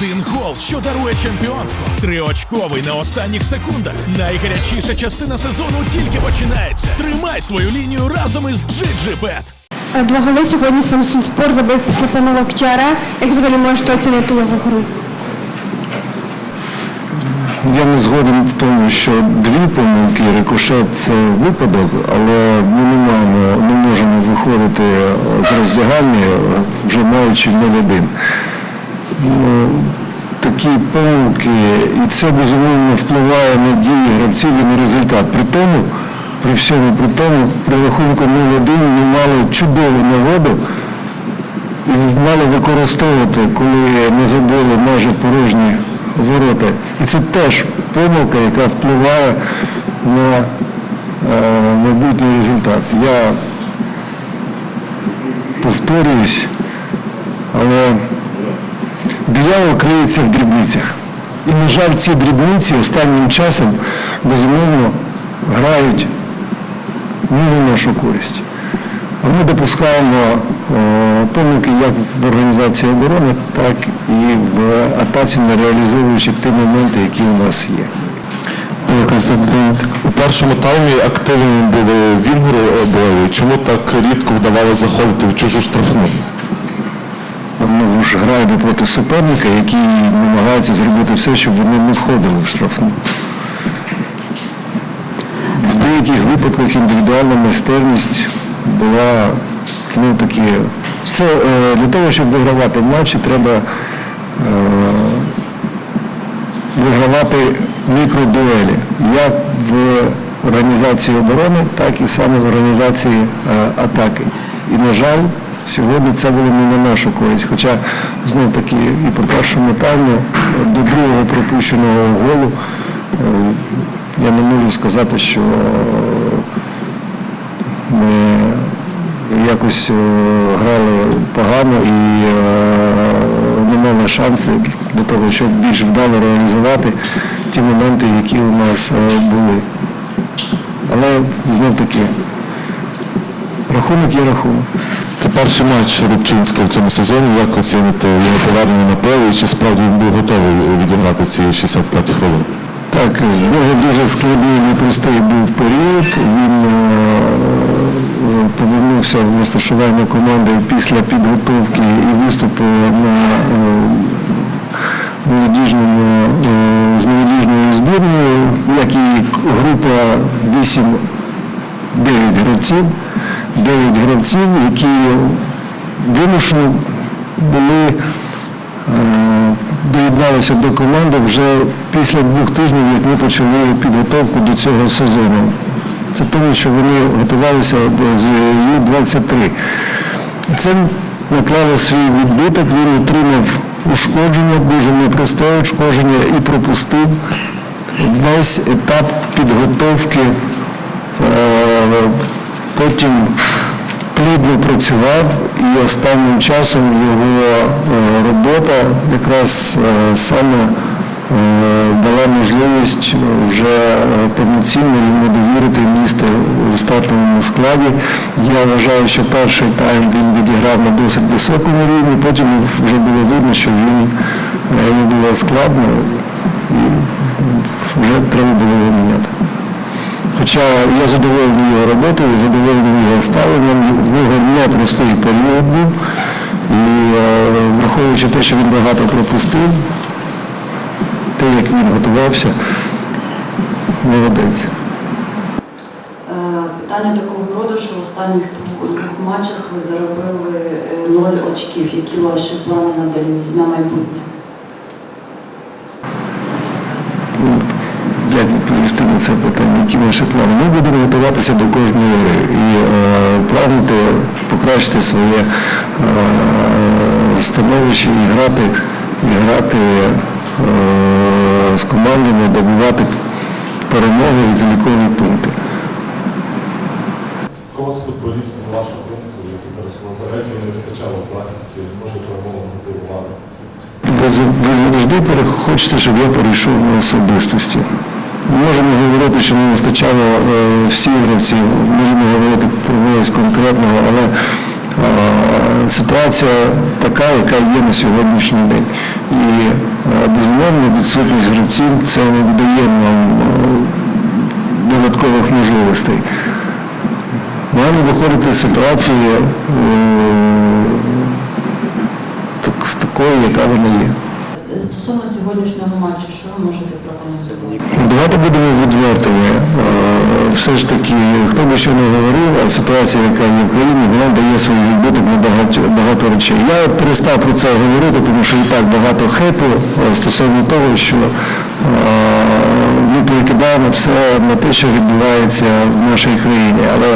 Один гол, що дарує чемпіонство. Триочковий на останніх секундах. Найгарячіша частина сезону тільки починається. Тримай свою лінію разом із GGBet. Е, Два голи сьогодні Самсун Спор забив після помилок Тяра. Як взагалі можете оцінити його гру? Я не згоден в тому, що дві помилки рикошет це випадок, але ми не маємо, не можемо виходити з роздягальні, вже маючи 0-1. Такі помилки, і це безумовно впливає на дії гравців і на результат. При тому, при всьому при тому, при рахунку 0-1 ми мали чудову нагоду і мали використовувати, коли ми забили майже порожні ворота. І це теж помилка, яка впливає на е, майбутній результат. Я повторююсь, але диявол криється в дрібницях. І, на жаль, ці дрібниці останнім часом безумовно грають не на нашу користь. А ми допускаємо е, помилки як в організації оборони, так і в атаці, не реалізовуючи ті моменти, які у нас є. У першому таймі активними були вінгери обоє. Чому так рідко вдавалося заходити в чужу штрафну? Ми ж граємо проти суперника, який намагається зробити все, щоб вони не входили в штрафну. В деяких випадках індивідуальна майстерність була ну, такі. Все, е, для того, щоб вигравати матчі, треба е, вигравати мікродуелі, як в організації оборони, так і саме в організації е, атаки. І, на жаль, сьогодні це було не на нашу користь. Хоча, знов таки, і по першому тайму до другого пропущеного голу е, я не можу сказати, що ми якось е, грали погано і е, не мали шанси для того, щоб більш вдало реалізувати ті моменти, які у нас були. Але знов таки, рахунок є рахунок. Це перший матч Рубчинського в цьому сезоні. Як оціните його повернення на поле і чи справді він був готовий відіграти ці 65 хвилин? Так, в нього дуже складний непростий був період. Він е, е, повернувся в розташування команди після підготовки і виступу на е, молодіжному е, з молодіжною збірною, як і група 8 9 гравців, 9 гравців, які вимушено були е, доєдналися до команди вже після двох тижнів, як ми почали підготовку до цього сезону. Це тому, що вони готувалися з Ю-23. Це наклало свій відбиток, він отримав ушкодження, дуже непросте ушкодження і пропустив весь етап підготовки. Потім плідно працював і останнім часом його е, робота якраз е, саме е, дала можливість вже повноцінно йому довірити місце у стартовому складі. Я вважаю, що перший тайм він відіграв на досить високому рівні, потім вже було видно, що він е, йому було складно і вже треба було його міняти. Хоча я задоволений його роботою, задоволений його ставленням, в нього непростий період був. І е, враховуючи те, що він багато пропустив, те, як він готувався, молодець. Е, Питання такого роду, що в останніх двох матчах ви заробили е, ноль очків. Які ваші плани на майбутнє? Ну, Як відповісти на це питання, які наші плани? Ми будемо готуватися до кожної гри і е, прагнути покращити своє е, становище і грати, і грати е, з командами, добивати перемоги і залікові пункти. Кого з футболістів, на вашу думку, які зараз у Лазареті не вистачало в захисті, може перемогу мотивували? Ви, ви завжди хочете, щоб я перейшов на особистості. Можемо говорити, що не вистачало е, всіх гравців, можемо говорити про когось конкретного, але е, ситуація така, яка є на сьогоднішній день. І е, безумовно відсутність гравців це не додає нам додаткових можливостей. Маємо виходити з ситуації з такою, яка вона є. Стосовно сьогоднішнього матчу, що ви можете прокоментувати? Давайте будемо відвертими. Е, Все ж таки, хто би що не говорив, а ситуація, яка є в країні, вона дає свій відбуток на багато, багато речей. Я перестав про це говорити, тому що і так багато хепу е, стосовно того, що е, ми перекидаємо все на те, що відбувається в нашій країні. Але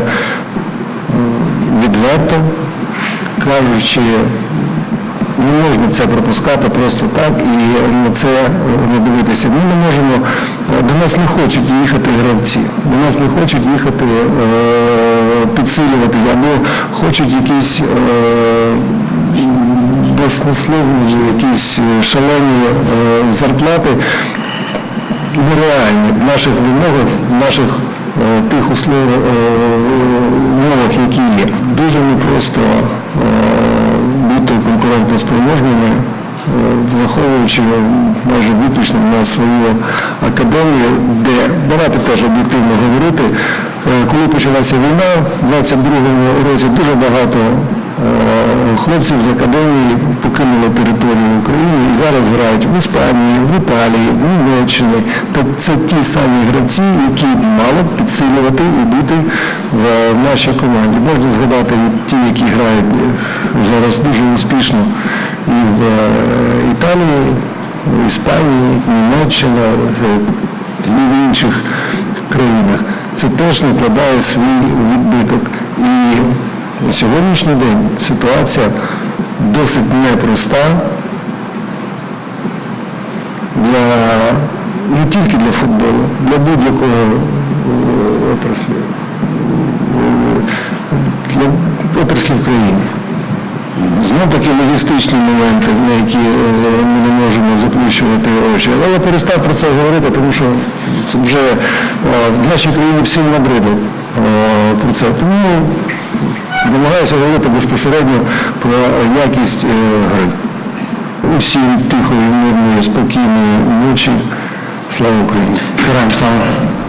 відверто кажучи, не можна це пропускати просто так і на це е, не дивитися. Ми не можемо, е, до нас не хочуть їхати гравці, до нас не хочуть їхати е, підсилювати, або хочуть якісь е, баснословні, якісь е, шалені е, зарплати нереальні в наших вимогах, в наших е, тих е, умовах, які є. Дуже непросто е, конкурентоспроможними, е, враховуючи майже виключно на свою академію, де давайте теж об'єктивно говорити. Е, Коли почалася війна, в 22-му році дуже багато хлопців з академії покинули територію України і зараз грають в Іспанії, в Італії, в Німеччині. Та це ті самі гравці, які мали б підсилювати і бути в нашій команді. Можна згадати ті, які грають зараз дуже успішно і в е, Італії, в Іспанії, Німеччина е, і в інших країнах. Це теж накладає свій відбиток. І на сьогоднішній день ситуація досить непроста для не тільки для футболу, для будь-якого е, отраслі, для отраслі в країні. Знов таки логістичні моменти, на які е, ми не можемо заплющувати очі. Але я перестав про це говорити, тому що вже е, в нашій країні всім набридло про це. Тому намагаюся говорити безпосередньо про якість е, гри. Усім тихої, мирної, спокійної ночі. Слава Україні! Героям слава!